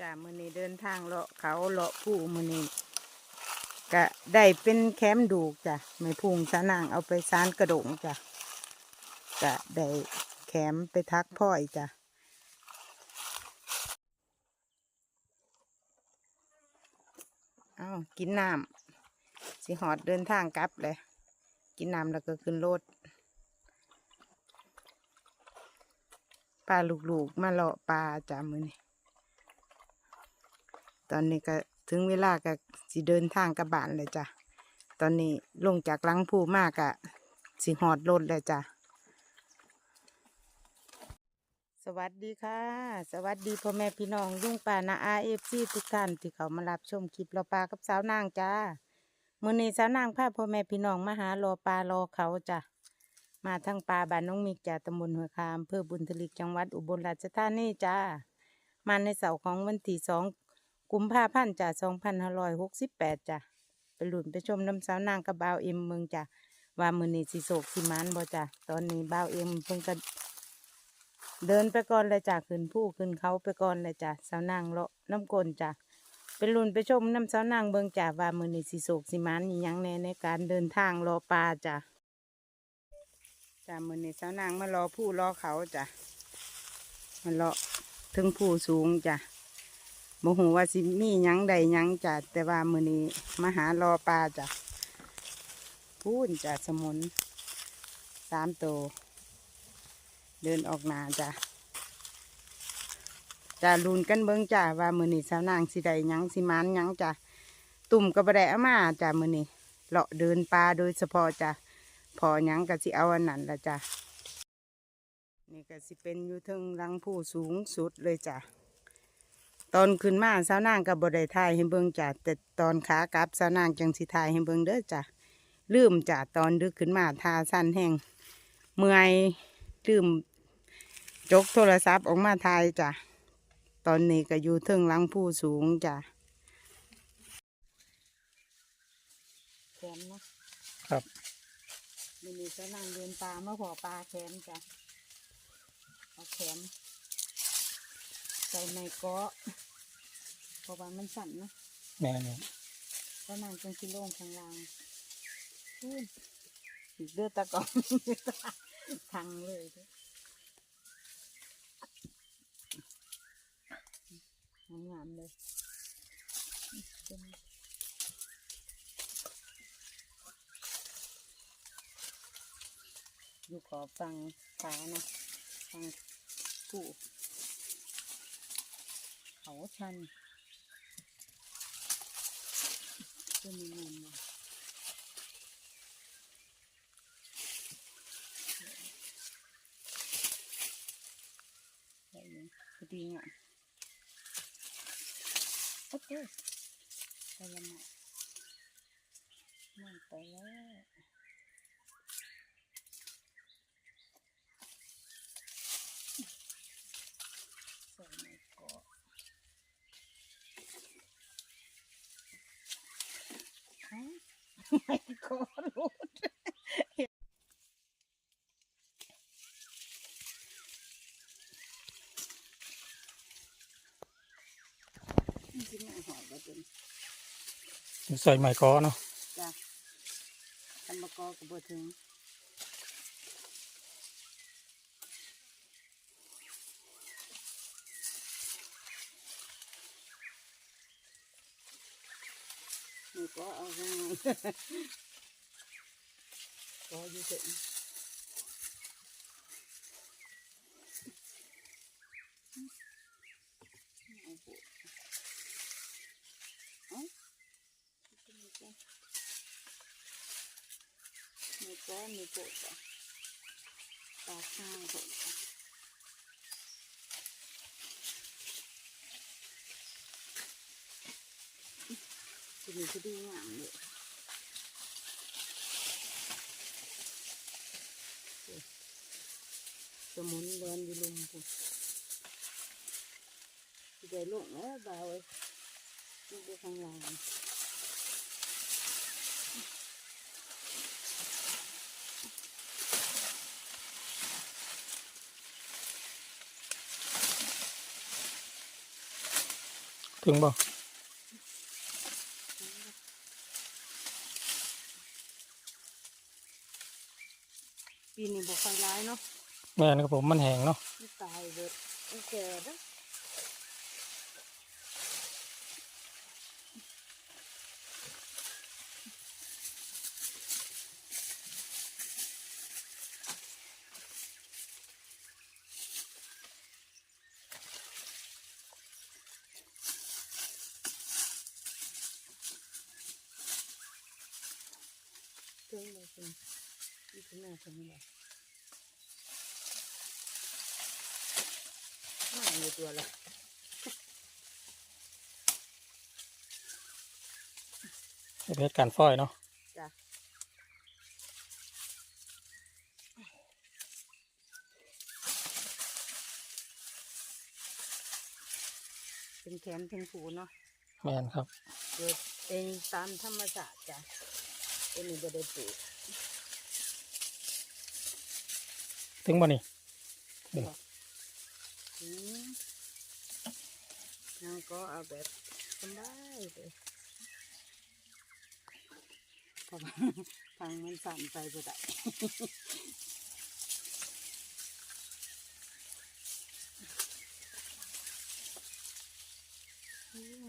จ้ามือนี้เดินทางเลาะเขาเลาะผู้มือนี้ก็ได้เป็นแคมดูกจ้ะไม่พุงสานางเอาไปซานกระดงจ้ะก็ได้แคมไปทักพ่อยจ้ะเอากินน้ำสิหอดเดินทางกลับเลย กินน้ำแล้วก็ขึ้นรถปลาลูกๆมาเลาะปลาจ้ะมือนี้ ตอนนี้ก็ถึงเวลาก็สิเดินทางกลับบ้านเลยจ้ะ ตอนนี้ลงจากลังภูมากอะสิหอดรถเลยจ้ะ สวัสดีค่ะ สวัสดีพ่อแม่พี่น้องลุงป่านาอาเอฟซีทุกท่านที่เขามารับชมคลิปราปลากับสาวนางจ้ามื้อนี้สาวนางพาพ่อแม่พี่น้องมาหารอปลารอเขาจ้ะ มาทั้งปลาบ้านน้องมิกจ้ะตำบลหัวคามอำเภอบุญทลิกจังหวัดอุบลราชธานีจ้ามาในเสาร์ของวันที่สอง กุมภาพันธ์จ้ะสองพันห้าร้อยหกสิบแปดจ้ะไปหลุนไปชมน้ำสาวนางกับบ่าวเอ็มเมืองจ้ะว่ามือนี้สิโศกสิมานบ่จ้ะตอนนี้บ่าวเอ็มเพิ่งก็เดินไปก่อนเลยจ้ะขึ้นผู้ขึ้นเขาไปก่อนเลยจ้ะสาวนางเลาะน้ำกลนจ้ะไปหลุนไปชมน้ำสาวนางเบิ่งจ้ะว่ามือนี้สิโศกสิมานยังแน่ในการเดินทางรอปลาจ้ะจ้ะมือนี้สาวนางมารอผู้รอเขาจ้ะมาเลาะถึงผู้สูงจ้ะ บ่ฮู้ว่าสิมีหยังใดหยังจ้ะแต่ว่ามือนี้มาหารอปลาจ้ะพูนจ้ะสมุนสามตัว เดินออกนาจ้ะจ้ะลุนกันเบิ่งจ้ะว่ามือนี้สาวนางสิได้หยังสิมานหยังจ้ะตุ่มก็บ่ได้เอามาจ้ะมือนี้เลาะเดินปลาโดยเฉพาะจ้ะพอหยังก็สิเอาอันนั้นละจ้ะนี่ก็สิเป็นอยู่เทึงหลังผู้สูงสุดเลยจ้ะ ตอนขึ้นมาสาวนางกับบไดถ่ายให้เบิ่งจ้ะแต่ตอนขากลับสาวนางจังสิถ่ายให้เบิ่งเด้อจ้ะลืมจ้ะตอนดึกขึ้นมาทาสั้นแห้งเมื่อยลืมจกโทรศัพท์ออกมาถ่ายจ้ะตอนนี้ก็อยู่เทิงหลังผู้สูงจ้ะแขมนะครับมีนี่สาวนางเดินปลามาขอปลาแขมจ้ะเอาแขมใส่ในเกาะ เพราะว่ามันสั่นเนาะแม่เนี่ยก็นางจังกิโลงข้างล่างอุ้ยอีกเดือดตะกอนทังเลยเด้องามๆเลยอยู่ขอบฟังฟ้านะฟังผู้เขาชัน จะมีเงินมาอะไรอย่างพอดีอะโอเคไปแล้วนะนั่นไปแล้วใส่ในเกาะ ไม่ก็รู้จริงๆไม่หอยก็เป็น ใส่ไม้กอเนาะจ้ะทำมะกอก็บ่ถึงนี่ก็เอาไงก็อยู่เฉยเอาปวดเอ้ามีก็ มีก็มีปวดอะตาข้างปวดจะมีที่ดีงามเลยสมุนเดินอยู่ลุมปุ๊บสิได้ลงแล้วเบาเอ้ยนี่ไปข้างล่าง ถึงบ่ปีนี้บ่ค่อยร้ายเนาะแม่นครับผมมันแห้งเนาะมันตายเบิดมันแก่เด้อถึงเลยถึง นี่คือแม่ถึงเลยไม่อยู่ตัวละเป็นเหตุการณ์ฝ้อยเนาะจ้ะเป็นแขนเป็นผูเนาะแม่นครับเกิดเองตามธรรมชาติจ้ะเป็นนี่บ่ได้ปลูก ถึงบ่นี่เดี๋ยวอืมแล้วก็เอาแบบสบายเลยทางทางมันสั่นไปบ่ได้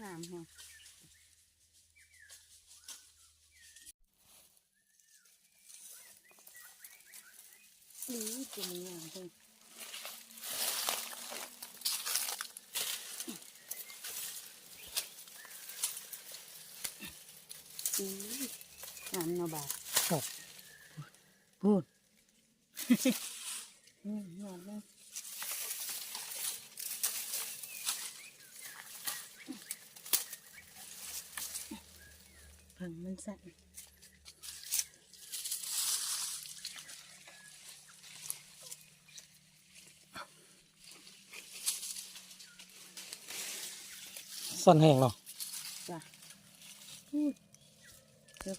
งามแฮะนี่ตัวนี้งามเพิ่งอืมงามเนาะ บาดครับพูดอืมงามเลยเพิ่งมันสั่นซ่อนแห้งเนาะ จ้ะพูดเดี๋ยว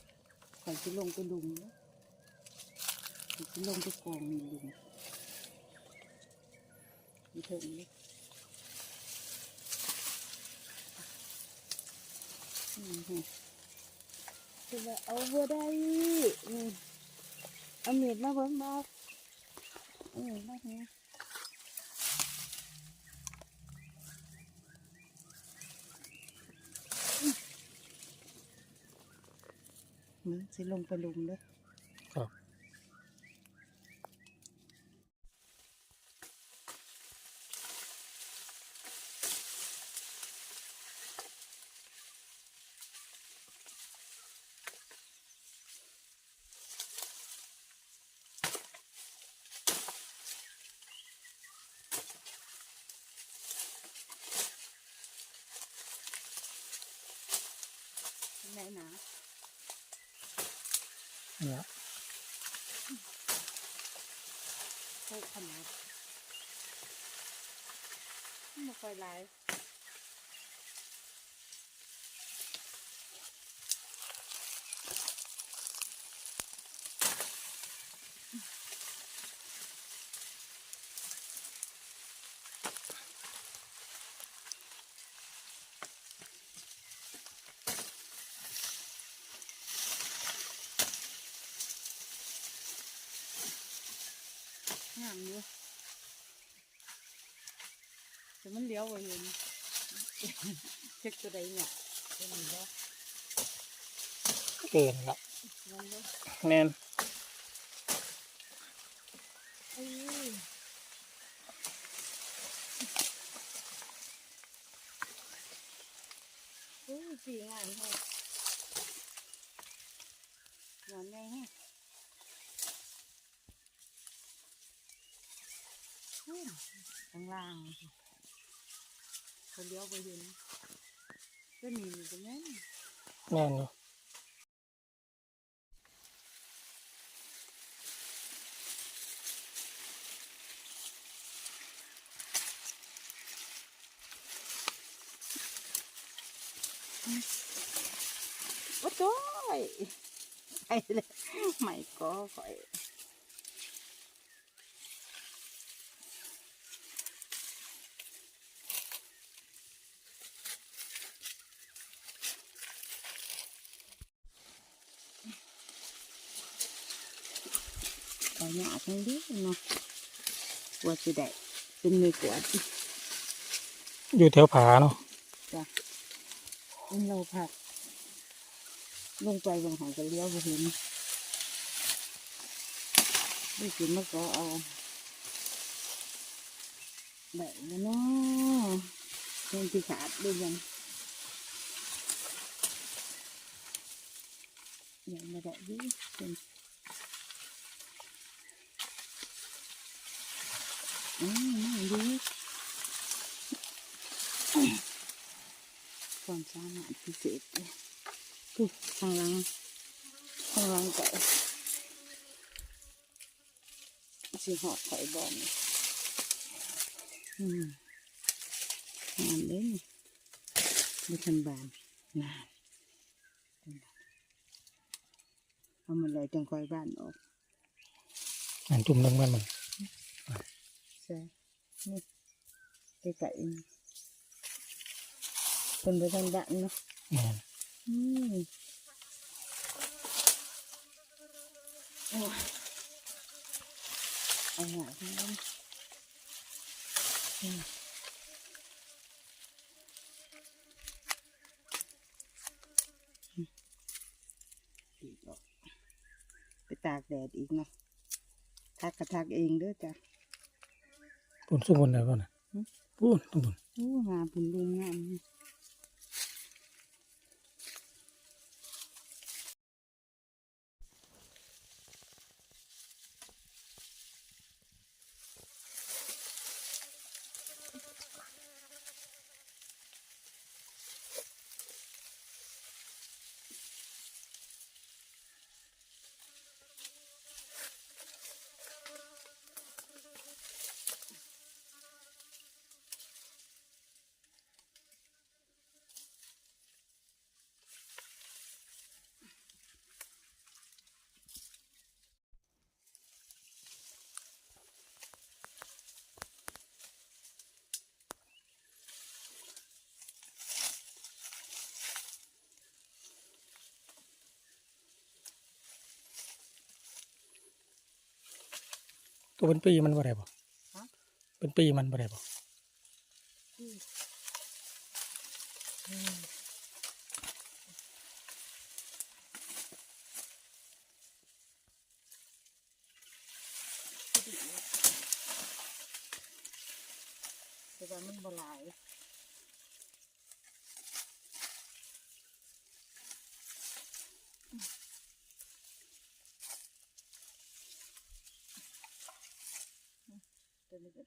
ข่อย จะลงไปลุมแล้วจะลงไปกองมีลุมมีเถิงนี่คือว่าเอาบ่ได้นี่เอาเม็ดมาบิ่งบ่เอาเม็ดมาเห็น มึงสิลงไปลุมเด้อ ครับ ไหนหนา เนี่ย โคกขนาดไม่ค่อยหลาย งามอยู่แต่มัน เลี้ยวไปเห็นเช็คตัวใดเนี่ยเป็นหนึ่งแล้วเกินละนั่นเลยแม่นเอ้ยโอ้ยสีงามแฮะงามใหญ่แฮะอู้ข้างล่าง เขาเลี้ยวไปเห็นก็หนีกันแม่นแม่นอยู่โอ้โจ้ยไปเลยไม่ก็ค่อย หยาทั้งดีเนาะกว่าจะได้เป็นมือกวาดอยู่แถวผาเนาะจ้ะมันเราผักลงไปบางหางก็เลี้ยวไปเห็นด้กินมะกอเอาได้แล้เนาะเงินที่ขาดด้วยยังยังไม่ได้ดิเป็นอืมดีควย คือข้างหลังข้างหลังก็สิหอดไข่บอมอืมงานเด้นี่ไม่ทั นบานนานเอามาเลยจังคอยบ้านออก อันจุ่มหนึงแม่นมัน ใช่นี่ไก่ๆนี่เป็นไปทันบ้านเนาะ แม่น อืมโอ้ยเอาหน่อยทั้งนั้นอืมดีดออกไปตากแดดอีกเนาะทักกระทักเองเด้อจ้ะ ปุ่นสู้บนได้ป่ะนะหืมปุ่นต้องปุ่นโอ้งามเป็นลุงงาม ตัวเป็นปีมันบ่ได้บ่ฮะเป็นปีมันบ่ได้บ่แต่ว่ามันบ่หลาย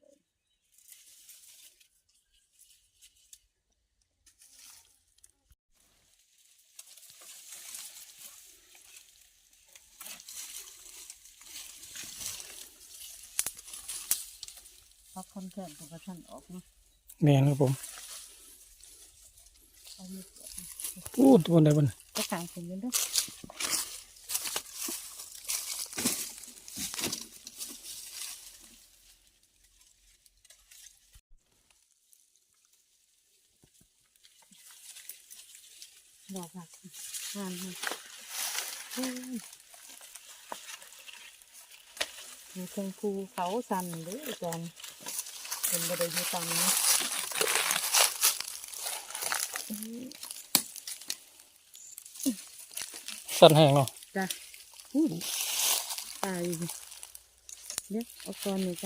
ตัวนี้ก็ได้พักคนแข่งกับท่านออกเนาะแม่นครับผมเอามือเปิดพูดตัวบนได้บ่นะก็ขางคนนี้ด้วยดอกผักงานเลยอุ้ย มีเชิงภูเขาสันเด้วยจอนเป็นบริยุตันนะอื้อสั้นแห้งเนาะจ้ะอู้ตายอยู่เดี๋ยวเอาก่อนหนึ่ง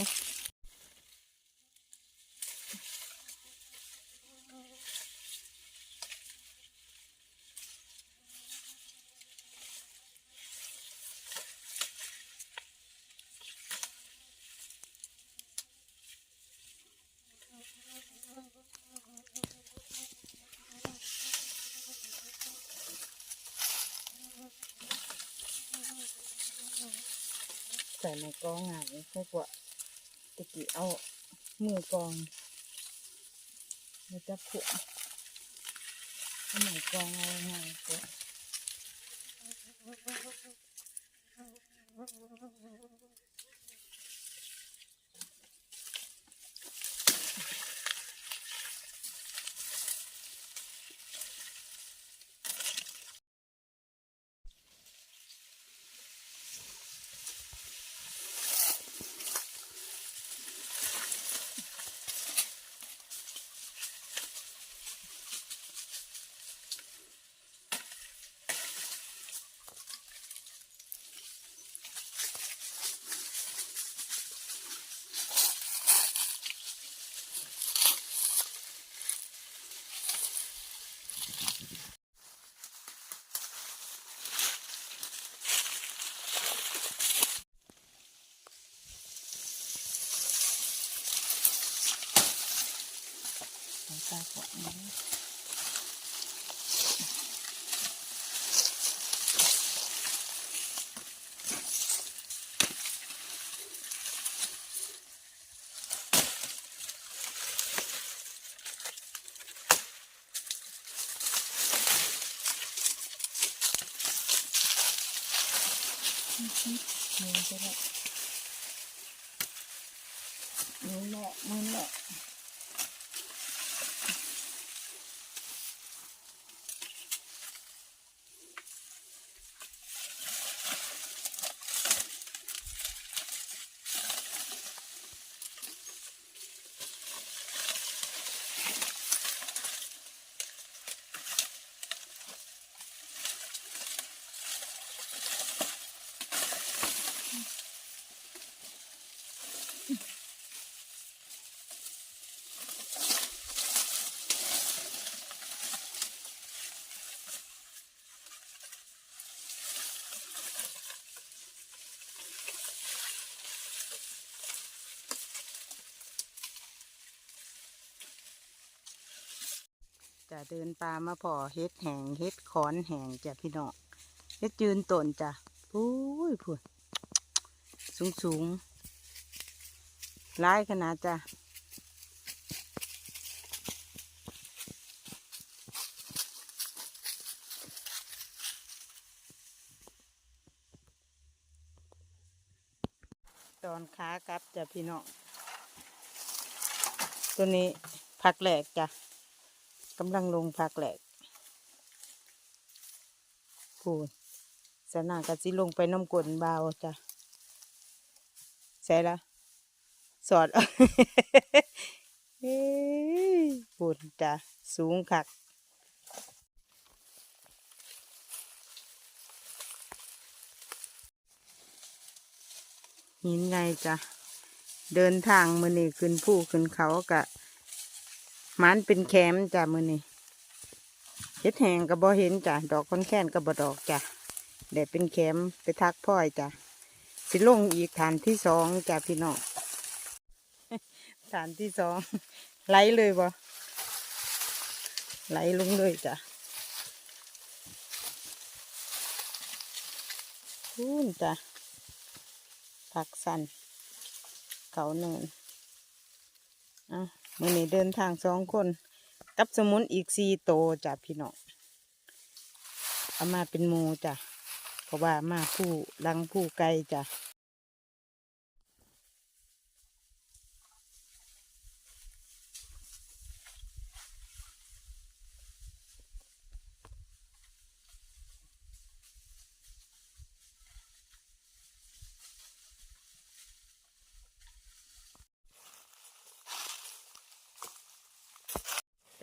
กองงานใช่กว่าตะกี้เอามือกองเราจะขวดเอาไหนกองเอาง่ายกว่า มือจะได้มือแหละมือแหละ จะเดินปลามาพอเฮ็ดแหงเฮ็ดขอนแหงจ้ะพี่น้องเฮ็ดยืนต้นจ้ะปุ้ยพูดสูงสูงร้ายขนาดจ้ะตอนขากลับจ้ะพี่น้องตัวนี้ผักแหลกจ้ะ กำลังลงผักแหลกพูดสนากะสิลงไปน้ำกลนเบาจ้ะใส่ละสอดเอาเฮ้ยพูดจ้ะสูงคักหินไงจ้ะเดินทางมือนี่ขึ้นผู้ขึ้นเขากะ มันเป็นแคมจ้ะมือนี่เฮ็ดแหงก็บ่เห็นจ้ะดอกคอนแค้นก็บ่ดอกจ้ะเดี๋ยวเป็นแคมไปทักพ่อยจ้ะสิลงอีกฐานที่สองจ้ะพี่น้องฐานที่สองไหลเลยบ่ไหลลงเลยจ้ะพูนจ้ะผักสันเขาเนินอะ มื่อนี้เดินทางสองคน กับสมุนอีกสี่โตจ้ะพี่น้องเอามาเป็นโมูจ้ะเพราะว่ามาผู้ลังผู้ไกลจ้ะ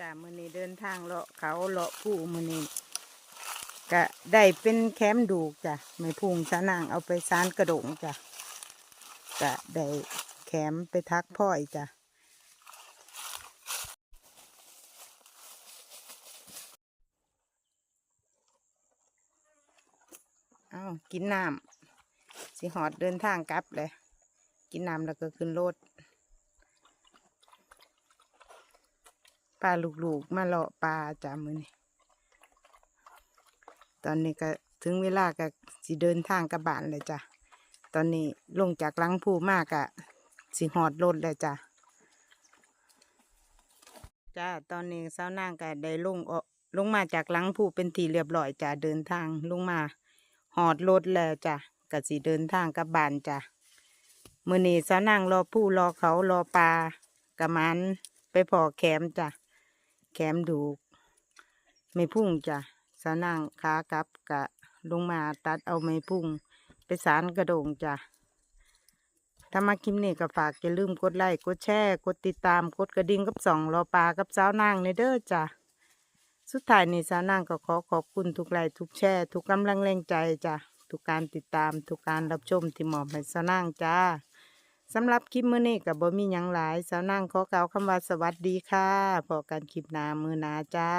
จ้ะมื่อนี้เดินทางเลาะเขาเลาะผู้มื่อนี้ก็ได้เป็นแคมดูกจ้ะไม่พุงสานางเอาไปซานกระดงจ้ะก็ได้แคมไปทักพ่อยจ้ะเอากินน้ำสิหอดเดินทางกลับเลย กินน้ำแล้วก็ขึ้นรถ ปลาลูกๆมาเลาะปลาจามือนี่ตอนนี้ก็ถึงเวลาก็สิเดินทางกลับานเลยจ้ะ ตอนนี้ลงจากหลังผู้มากอะสิหอดรถเลยจ้ะ จ้าตอนนี้เสาวนางก็ได้ลงออกลงมาจากหลังผู้เป็นทีเรียบร้อยจ้ะเดินทางลงมาหอดรถแล้วจ้ะก็สิเดินทางกลับานจ้ะมื้อนี้สาวนางรอผู้รอเขารอปลากะมันไปพอแคมจ้ะ แคมดูก ไม่พุ่งจ้ะสาวนางขากลับกะลงมาตัดเอาไม่พุ่ง ไปสารกระโดงจ้ะถ้ามาคลิปนี้ก็ฝากอย่าลืมกดไลค์กดแชร์กดติดตามกดกระดิ่งกับสองรอปลากับสาวนางในเด้อจ้ะสุดท้ายนี้สาวนางก็ขอขอบคุณทุกไลค์ทุกแชร์ทุกกำลังแรงใจจ้ะทุกการติดตามทุกการรับชมที่มอบให้สาวนางจ้า สำหรับคลิปมื้อนี้กับบ่มีหยังหลาย สาวนั่งขอกล่าวคำว่าสวัสดีค่ะพอกันคลิปหน้ามื้อหน้าจ้า